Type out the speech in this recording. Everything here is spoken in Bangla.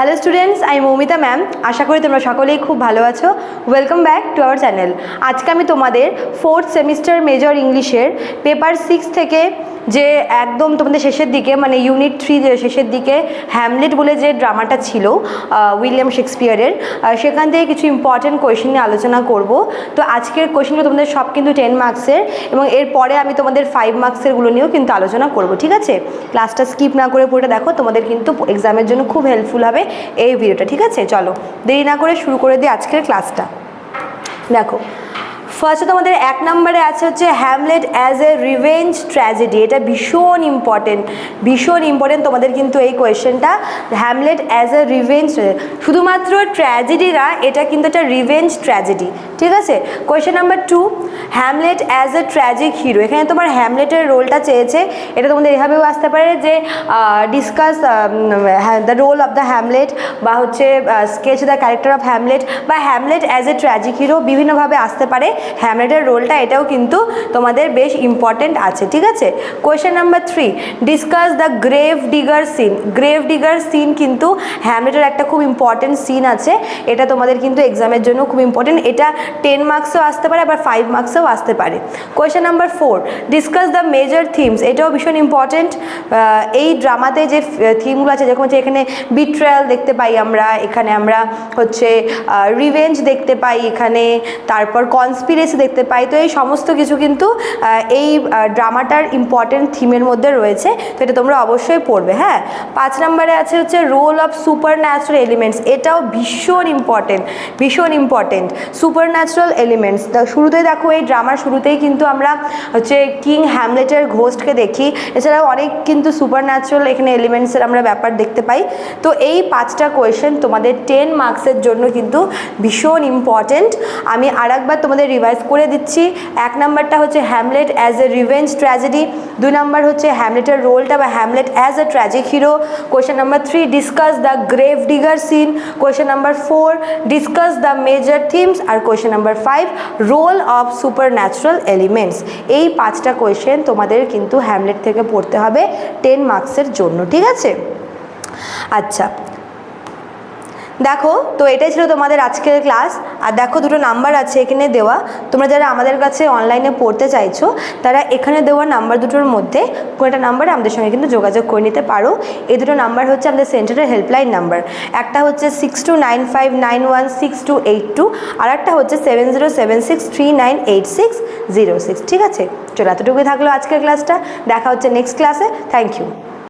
হ্যালো স্টুডেন্টস আমি মৌমিতা ম্যাম আশা করি তোমরা সকলেই খুব ভালো আছো। Welcome back to our channel আজকে আমি তোমাদের ফোর্থ সেমিস্টার মেজর ইংলিশের পেপার সিক্স থেকে যে একদম তোমাদের শেষের দিকে মানে ইউনিট থ্রি শেষের দিকে হ্যামলেট বলে যে ড্রামাটা ছিল উইলিয়াম শেক্সপিয়ারের সেখান থেকে কিছু ইম্পর্টেন্ট কোয়েশ্চেন নিয়ে আলোচনা করব। তো আজকের কোয়েশ্চেনগুলো তোমাদের সব কিন্তু টেন মার্কসের এবং এরপরে আমি তোমাদের ফাইভ মার্কসেরগুলো নিয়েও কিন্তু আলোচনা করব, ঠিক আছে? ক্লাসটা স্কিপ না করে পুরোটা দেখো, তোমাদের কিন্তু এক্সামের জন্য খুব হেল্পফুল হবে। এই ভিডিওটা ঠিক আছে? চলো দেরি না করে শুরু করে দিই আজকের ক্লাসটা দেখো ফার্স্টে তোমাদের? এক নম্বরে আছে হচ্ছে Hamlet as a revenge tragedy এটা ভীষণ ইম্পর্টেন্ট ভীষণ ইম্পর্টেন্ট তোমাদের কিন্তু এই কোয়েশ্চেনটা হ্যামলেট অ্যাজ এ রিভেঞ্জ শুধুমাত্র ট্র্যাজেডি না, এটা কিন্তু একটা রিভেঞ্জ ট্র্যাজেডি ঠিক আছে? Question number two Hamlet as a tragic hero এখানে তোমার হ্যামলেটের রোলটা চেয়েছে, এটা তোমাদের এভাবেও আসতে পারে যে discuss the role of the Hamlet বা হচ্ছে sketch the character of Hamlet বা Hamlet as a tragic hero বিভিন্নভাবে আসতে পারে। হ্যামলেটের রোলটা এটাও কিন্তু তোমাদের বেশ ইম্পর্টেন্ট আছে, ঠিক আছে? Question number three discuss the grave digger scene grave digger scene কিন্তু হ্যামলেটের একটা খুব ইম্পর্টেন্ট সিন আছে, এটা তোমাদের কিন্তু এক্সামের জন্য খুব ইম্পর্টেন্ট এটা টেন মার্কসেও আসতে পারে, আবার ফাইভ মার্কসেও আসতে পারে। Question number four discuss the major themes এটাও ভীষণ ইম্পর্টেন্ট এই ড্রামাতে যে থিমগুলো আছে, যেরকম হচ্ছে এখানে বিট্রায়াল দেখতে পাই আমরা, এখানে আমরা হচ্ছে রিভেঞ্জ দেখতে পাই এখানে, তারপর কনস্পিরেসি দেখতে পাই। তো এই সমস্ত কিছু কিন্তু এই ড্রামাটার ইম্পর্টেন্ট থিমের মধ্যে রয়েছে। তো এটা তোমরা অবশ্যই পড়বে হ্যাঁ? পাঁচ নম্বরে আছে হচ্ছে role of supernatural elements এটাও ভীষণ ইম্পর্টেন্ট ভীষণ ইম্পর্টেন্ট সুপার ন্যাচারাল এলিমেন্টস শুরুতেই দেখো, এই ড্রামার শুরুতেই কিন্তু আমরা হচ্ছে কিং হ্যামলেটের ঘোস্টকে দেখি। এছাড়াও অনেক কিন্তু সুপার ন্যাচারাল এখানে এলিমেন্টসের আমরা ব্যাপার দেখতে পাই। তো এই পাঁচটা কোয়েশ্চেন তোমাদের টেন মার্কসের জন্য কিন্তু ভীষণ ইম্পর্টেন্ট আমি আর একবার তোমাদের রিভাইজ করে দিচ্ছি। এক নাম্বারটা হচ্ছে Hamlet as a revenge tragedy দুই নাম্বার হচ্ছে হ্যামলেটের রোলটা বা Hamlet as a tragic hero question number three discuss the grave digger scene question number four discuss the major themes R question number five role of supernatural elements এই পাঁচটা কোয়েশ্চেন তোমাদের কিন্তু হ্যামলেট থেকে পড়তে হবে টেন মার্কসের জন্য, ঠিক আছে? আচ্ছা দেখো, তো এটাই ছিল তোমাদের আজকের ক্লাস আর দেখো দুটো নাম্বার আছে এখানে দেওয়া। তোমরা যারা আমাদের কাছে অনলাইনে পড়তে চাইছো, তারা এখানে দেওয়া নাম্বার দুটোর মধ্যে একটা নাম্বারে আমাদের সঙ্গে কিন্তু যোগাযোগ করে নিতে পারো। এই দুটো নাম্বার হচ্ছে আমাদের সেন্টারের হেল্পলাইন নাম্বার একটা হচ্ছে six two nine five nine one six two eight two আর একটা হচ্ছে seven zero seven six three nine eight six zero six ঠিক আছে? চলো এতটুকুই থাকল আজকের ক্লাসটা দেখা হচ্ছে নেক্সট ক্লাসে থ্যাংক ইউ